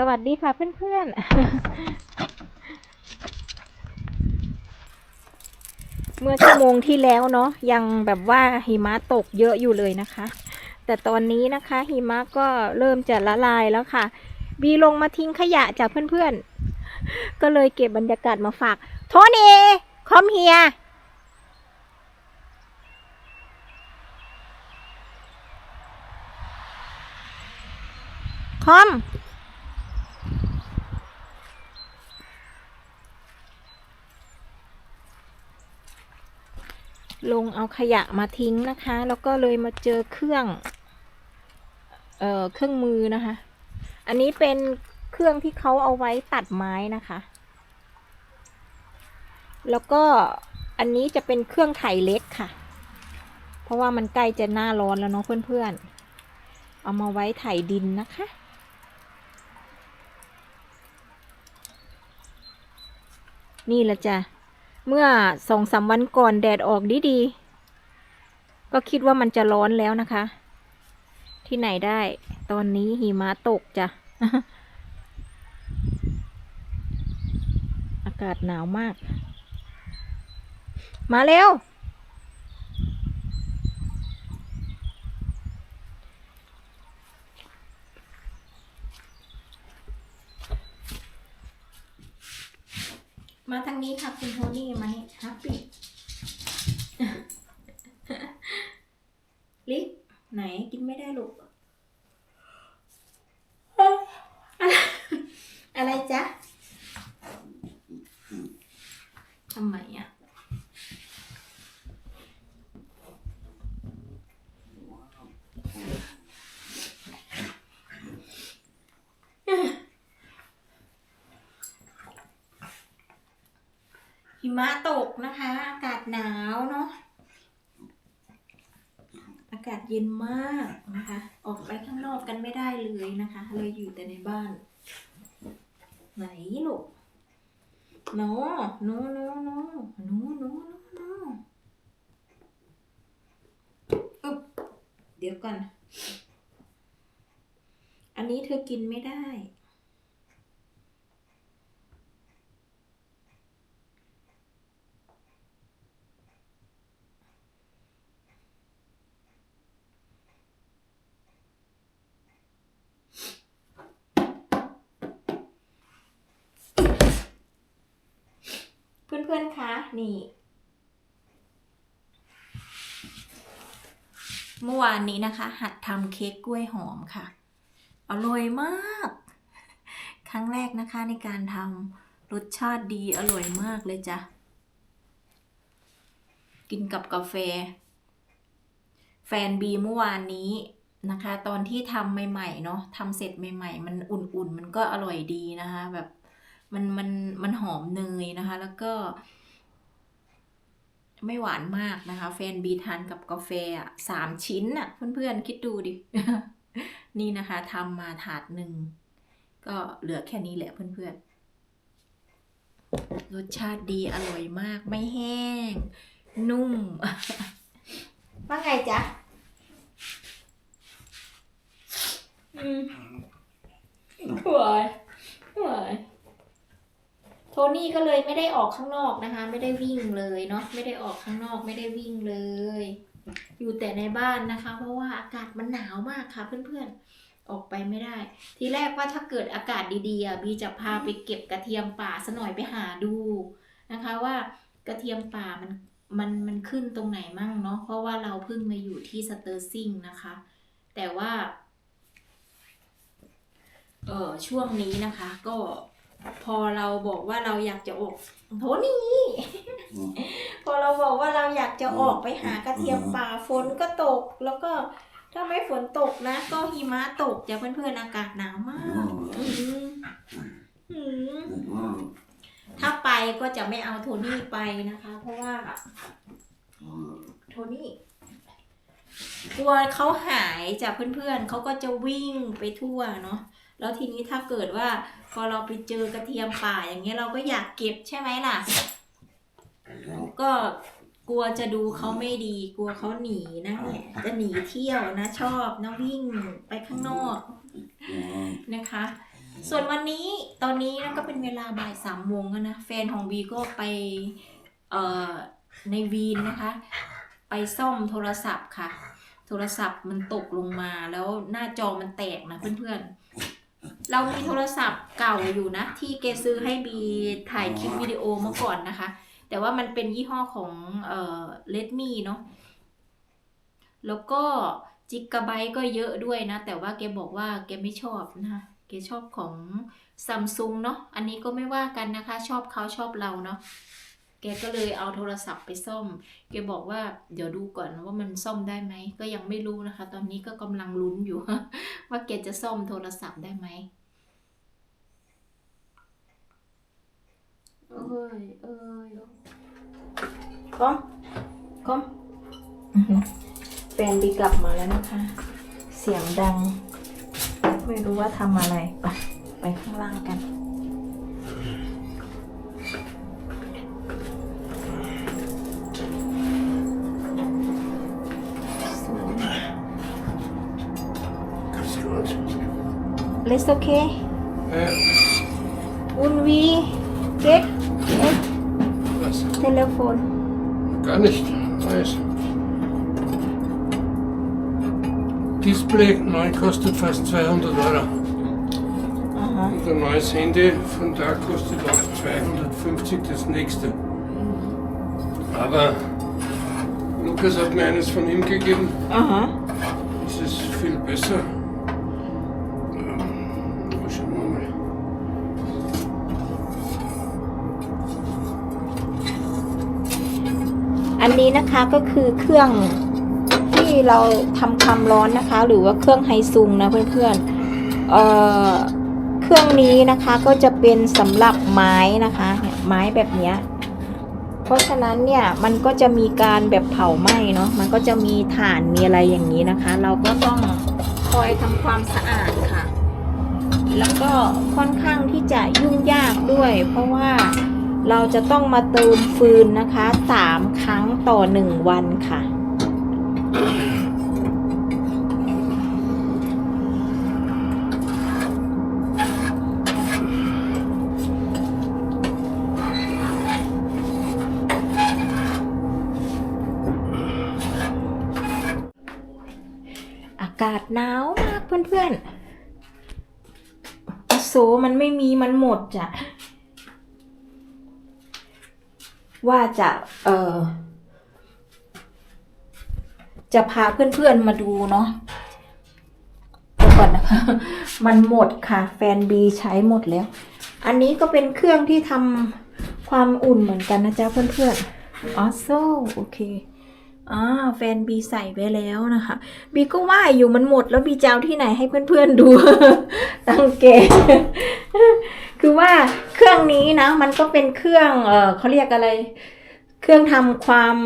สวัสดีค่ะเพื่อนๆ เมื่อชั่วโมงที่แล้วเนาะยังแบบว่าหิมะตกเยอะอยู่เลยนะคะ แต่ตอนนี้นะคะหิมะก็เริ่มจะละลายแล้วค่ะ บีลงมาทิ้งขยะจากเพื่อนๆ ก็เลยเก็บบรรยากาศมาฝาก โทนี่คอมเฮียคอม ลงเอาขยะมาทิ้งนะคะ แล้วก็เลยมาเจอเครื่อง เอ่อ เครื่องมือนะคะ อันนี้เป็นเครื่องที่เขาเอาไว้ตัดไม้นะคะ แล้วก็อันนี้จะเป็นเครื่องไถเล็กค่ะ เพราะว่ามันใกล้จะหน้าร้อนแล้วเนาะเพื่อนๆ เอามาไว้ไถดินนะคะนี่ละจ้ะ เมื่อสองสามวันก่อนแดดออกดีๆ ก็คิดว่ามันจะร้อนแล้วนะคะ ที่ไหนได้ ตอนนี้หิมะตกจ้ะ อากาศหนาวมาก มาเร็ว มาทางนี้ค่ะคุณโทนี่มานี่ฮัปปี้ลิกไหนกินไม่ได้ลูก หมะตกนะคะ อากาศหนาวเนาะอากาศเย็นมากนะคะ ออกไปข้างนอกกันไม่ได้เลยนะคะเลยอยู่แต่ในบ้าน ไหนลูกโนโนโนโนโนโนโน้อึบเดี๋ยวก่อน อันนี้เธอกินไม่ได้ พื่อนๆคะนี่เมื่อวานนี้นะคะ หัดทำเค้กกล้วยหอมค่ะอร่อยมาก ครั้งแรกนะคะในการทำรสชาติดีอร่อยมากเลยจ้ะ กินกับกาแฟ แฟนบีเมื่อวานนี้นะคะ ตอนที่ทำใหม่ๆเนาะทำเสร็จใหม่ ๆ มันอุ่นๆ มันก็อร่อยดีนะคะ แบบ มันมันมันหอมเนยนะคะ แล้วก็ ไม่หวานมากนะคะ แฟนบีทานกับกาแฟอะสามชิ้นอะ เพื่อนๆ คิดดูดิ นี่นะคะทำมาถาดหนึ่ง ก็เหลือแค่นี้แหละเพื่อนๆ รสชาติดีอร่อยมาก ไม่แห้ง นุ่ม ว่าไงจ๊ะอืมหวายหวายโท นี่ก็เลยไม่ได้ออกข้างนอกนะคะ ไม่ได้วิ่งเลยเนาะไม่ได้ออกข้างนอกไม่ได้วิ่งเลย อยู่แต่ในบ้านนะคะ เพราะว่าอากาศมันหนาวมากค่ะเพื่อนๆ ออกไปไม่ได้ ทีแรกว่าถ้าเกิดอากาศดีๆบีจะพาไปเก็บกระเทียมป่าสหน่อยไปหาดูนะคะว่ากระเทียมป่ามันมันมันขึ้นตรงไหนมั่งเนาะเพราะว่าเราเพิ่งมาอยู่ที่สเตอร์ซิงนะคะ แต่ว่าเออช่วงนี้นะคะก็ พอเราบอกว่าเราอยากจะออกโทนี่ พอเราบอกว่าเราอยากจะออกไปหากระเทียมป่าฝนก็ตก แล้วก็ถ้าไม่ฝนตกนะ ก็หิมะตกจะเพื่อนๆอากาศหนาวมากอืมอืมถ้าไปก็จะไม่เอาโทนี่ไปนะคะ เพราะว่า โทนี่ กลัวเขาหายจากเพื่อนๆเขาก็จะวิ่งไปทั่วเนาะแล้วทีนี้ถ้าเกิดว่าพอเราไปเจอกระเทียมป่าอย่างเงี้ยเราก็อยากเก็บใช่ไหมล่ะ ก็กลัวจะดูเขาไม่ดี กลัวเขาหนีนะเนี่ยจะหนีเที่ยวนะชอบนะวิ่งไปข้างนอกนะคะ ส่วนวันนี้ตอนนี้นะก็เป็นเวลาบ่ายสามโมงแล้วนะแฟนของบีก็ไปเอ่อในวีนนะคะ ไปซ่อมโทรศัพท์ค่ะ โทรศัพท์มันตกลงมาแล้วหน้าจอมันแตกนะเพื่อนๆ เรามีโทรศัพท์เก่าอยู่นะ ที่เกซื้อให้บีถ่ายคลิปวิดีโอเมื่อก่อนนะคะ แต่ว่ามันเป็นยี่ห้อของเอ่อเลดมี่เนาะแล้วก็จิกกะไบก็เยอะด้วยนะ แต่ว่าแกบอกว่าแกไม่ชอบนะคะแกชอบของซัมซุงเนาะอันนี้ก็ไม่ว่ากันนะคะ ชอบเขาชอบเราเนาะ แกก็เลยเอาโทรศัพท์ไปซ่อม แกบอกว่าเดี๋ยวดูก่อนว่ามันซ่อมได้ไหม ก็ยังไม่รู้นะคะ ตอนนี้ก็กำลังลุ้นอยู่ ว่าแกจะซ่อมโทรศัพท์ได้ไหมเอ้ยเอ้ยคอมคอมแฟนบีกลับมาแล้วนะคะ เสียงดัง ไม่รู้ว่าทำอะไร ไป ไปข้างล่างกัน Alles okay? Äh, Und wie geht was? Telefon? Gar nicht. Neues. Display neu kostet fast 200 Euro. Aha. Und ein neues Handy von da kostet auch 250 das nächste. Aber Lukas hat mir eines von ihm gegeben. Aha. Das ist viel besser. อันนี้นะคะก็คือเครื่องที่เราทำความร้อนนะคะ หรือว่าเครื่องไฮซุงนะเพื่อนๆเอ่อเครื่องนี้นะคะก็จะเป็นสำหรับไม้นะคะ ไม้แบบเนี้ยเพราะฉะนั้นเนี่ยมันก็จะมีการแบบเผาไหม้เนาะมันก็จะมีถ่านมีอะไรอย่างนี้นะคะ เราก็ต้องคอยทำความสะอาดค่ะ แล้วก็ค่อนข้างที่จะยุ่งยากด้วย เพราะว่า เราจะต้องมาเติมฟืนนะคะสามครั้งต่อหนึ่งวันค่ะ อากาศหนาวมากเพื่อนๆโซมันไม่มีมันหมดจ้ะ ว่าจะเออจะพาเพื่อนๆมาดูเนาะเดี๋ยวก่อนนะคะ มันหมดค่ะ แฟนบีใช้หมดแล้ว อันนี้ก็เป็นเครื่องที่ทำความอุ่นเหมือนกันนะจ๊ะเพื่อนๆอ๋อโซโอเคอ่าแฟนบีใส่ไว้แล้วนะคะ บีก็ว่าอยู่มันหมดแล้วบีจะเอาที่ไหนให้เพื่อนๆดู ตั้งเก คือว่าเครื่องนี้นะมันก็เป็นเครื่องเออเขาเรียกอะไร เครื่องทำความ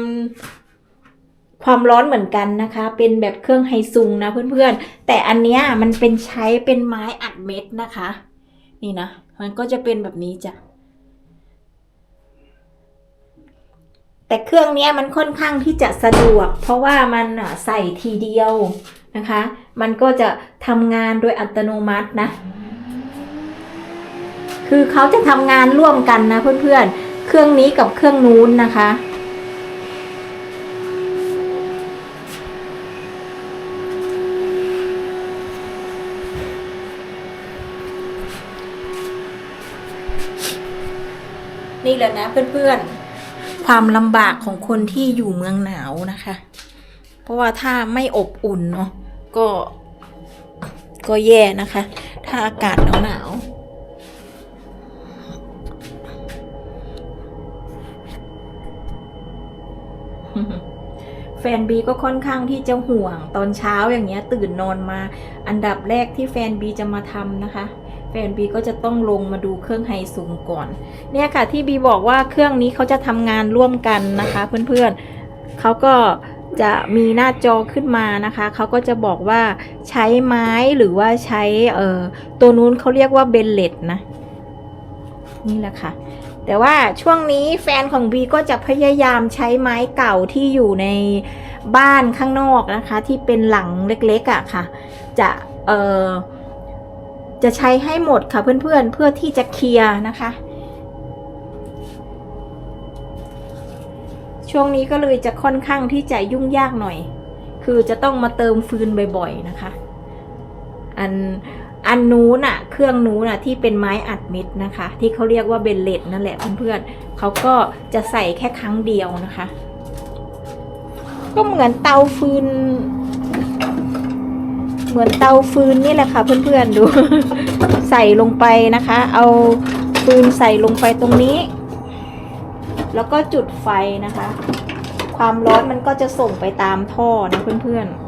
ความร้อนเหมือนกันนะคะ เป็นแบบเครื่องไฮซุงนะเพื่อนๆ แต่อันเนี้ยมันเป็นใช้เป็นไม้อัดเม็ดนะคะ นี่นะ มันก็จะเป็นแบบนี้จ้ะ แต่เครื่องเนี้ยมันค่อนข้างที่จะสะดวก เพราะว่ามันใส่ทีเดียวนะคะ มันก็จะทำงานโดยอัตโนมัตินะ คือเขาจะทำงานร่วมกันนะเพื่อนๆ เครื่องนี้กับเครื่องนู้นนะคะ นี่แหละนะเพื่อนๆ ความลำบากของคนที่อยู่เมืองหนาวนะคะ เพราะว่าถ้าไม่อบอุ่นเนาะก็ก็แย่นะคะ ถ้าอากาศหนาวๆ แฟนบีก็ค่อนข้างที่จะห่วงตอนเช้าอย่างเงี้ยตื่นนอนมา อันดับแรกที่แฟนบีจะมาทำนะคะ แฟนบีก็จะต้องลงมาดูเครื่องไฮสูงก่อน เนี่ยค่ะที่บีบอกว่าเครื่องนี้เขาจะทำงานร่วมกันนะคะเพื่อนๆเขาก็จะมีหน้าจอขึ้นมานะคะ เขาก็จะบอกว่าใช้ไม้หรือว่าใช้เอ่อตัวนู้นเขาเรียกว่าเบลเลตนะ นี่แหละค่ะ แต่ว่าช่วงนี้แฟนของบีก็จะพยายามใช้ไม้เก่าที่อยู่ในบ้านข้างนอกนะคะ ที่เป็นหลังเล็กๆอะ่ะค่ะ จะเออจะใช้ให้หมดค่ะเพื่อนๆเพื่อที่จะเคลียร์นะคะ ช่วงนี้ก็เลยจะค่อนข้างที่จะยุ่งยากหน่อย คือจะต้องมาเติมฟืนบ่อยๆนะคะ อัน อันนู้นอะเครื่องนู้นอะที่เป็นไม้อัดเม็ดนะคะ ที่เขาเรียกว่าเบลเลตนั่นแหละเพื่อนๆเขาก็จะใส่แค่ครั้งเดียวนะคะ ก็เหมือนเตาฟืน เหมือนเตาฟืนนี่แหละค่ะ เพื่อนๆดู ใส่ลงไปนะคะ เอาฟืนใส่ลงไปตรงนี้ แล้วก็จุดไฟนะคะ ความร้อนมันก็จะส่งไปตามท่อนะเพื่อนๆ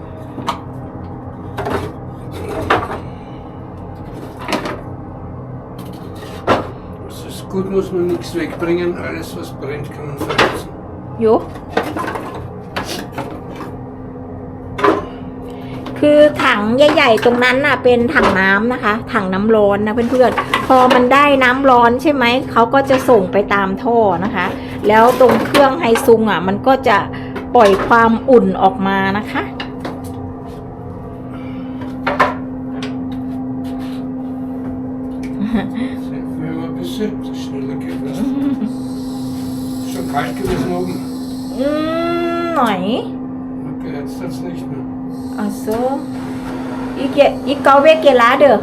gut, muss man nichts wegbringen. Alles, was brennt, kann man vergessen. ยุคือถังใหญ่ ๆ ตรงนั้นน่ะ เป็นถังน้ำนะคะ ถังน้ำร้อนนะเพื่อนๆ พอมันได้น้ำร้อนใช่ไหม เขาก็จะส่งไปตามท่อนะคะ แล้วตรงเครื่องไฮซุงอะ มันก็จะปล่อยความอุ่นออกมานะคะ Wenn man ein bisschen schneller geht. Ne? Schon kalt gewesen oben. อืมหน่อย Okay, jetzt hat's nicht mehr. อ๋อโซอีเกอีเกาเวเกลาเด้อ Ja.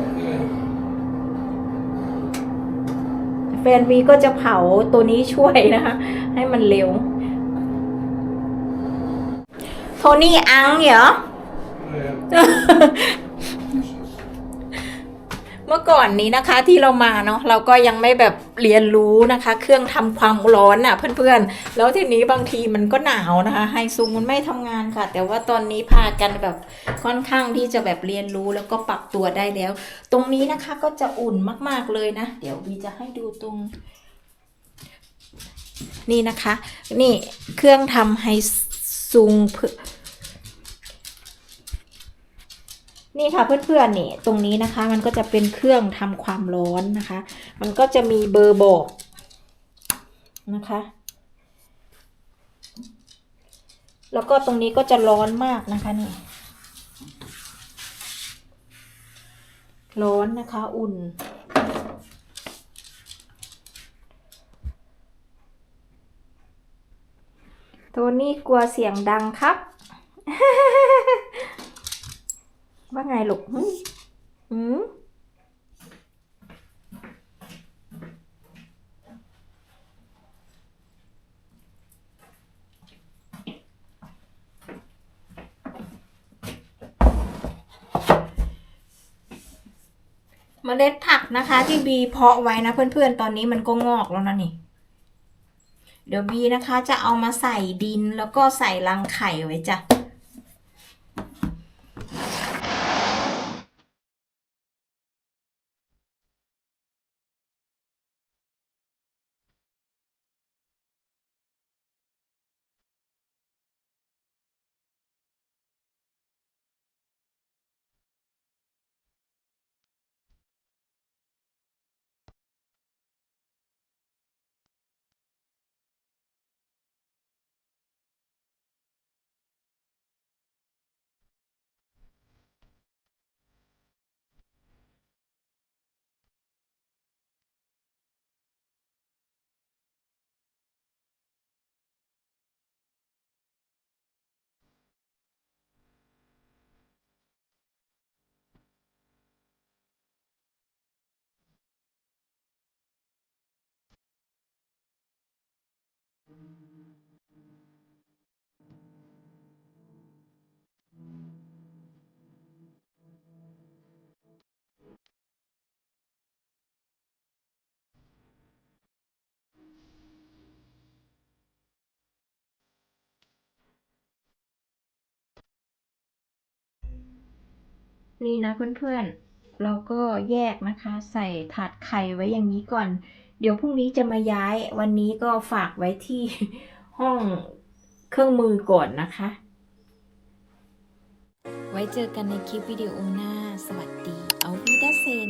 แฟนวีก็จะเผาตัวนี้ช่วยนะคะ ให้มันเร็ว โทนี่อังเหรอ Ja. เมื่อก่อนนี้นะคะที่เรามาเนาะเราก็ยังไม่แบบเรียนรู้นะคะ เครื่องทำความร้อนอะเพื่อนๆ แล้วทีนี้บางทีมันก็หนาวนะคะ ไฮซุงมันไม่ทำงานค่ะ แต่ว่าตอนนี้พากันแบบค่อนข้างที่จะแบบเรียนรู้แล้วก็ปรับตัวได้แล้ว ตรงนี้นะคะก็จะอุ่นมากๆเลยนะ เดี๋ยววีจะให้ดูตรงนี่นะคะ นี่เครื่องทำไฮซุงเพื่อ นี่ค่ะเพื่อนๆนี่ตรงนี้นะคะ มันก็จะเป็นเครื่องทำความร้อนนะคะ มันก็จะมีเบอร์บอกนะคะ แล้วก็ตรงนี้ก็จะร้อนมากนะคะนี่ร้อนนะคะอุ่นโทนี่กลัวเสียงดังครับ ว่าไงลูกหึหืมเมล็ดผักนะคะ ที่บีเพาะไว้นะเพื่อนๆ ตอนนี้มันก็งอกแล้วนะนี่ เดี๋ยวบีนะคะจะเอามาใส่ดินแล้วก็ใส่รังไข่ไว้จ้ะ นี่นะเพื่อนๆ เราก็แยกนะคะ ใส่ถาดไข่ไว้อย่างนี้ก่อน เดี๋ยวพรุ่งนี้จะมาย้ายวันนี้ก็ฝากไว้ที่ห้องเครื่องมือก่อนนะคะ ไว้เจอกันในคลิปวิดีโอหน้า สวัสดี เอาพีดาเซน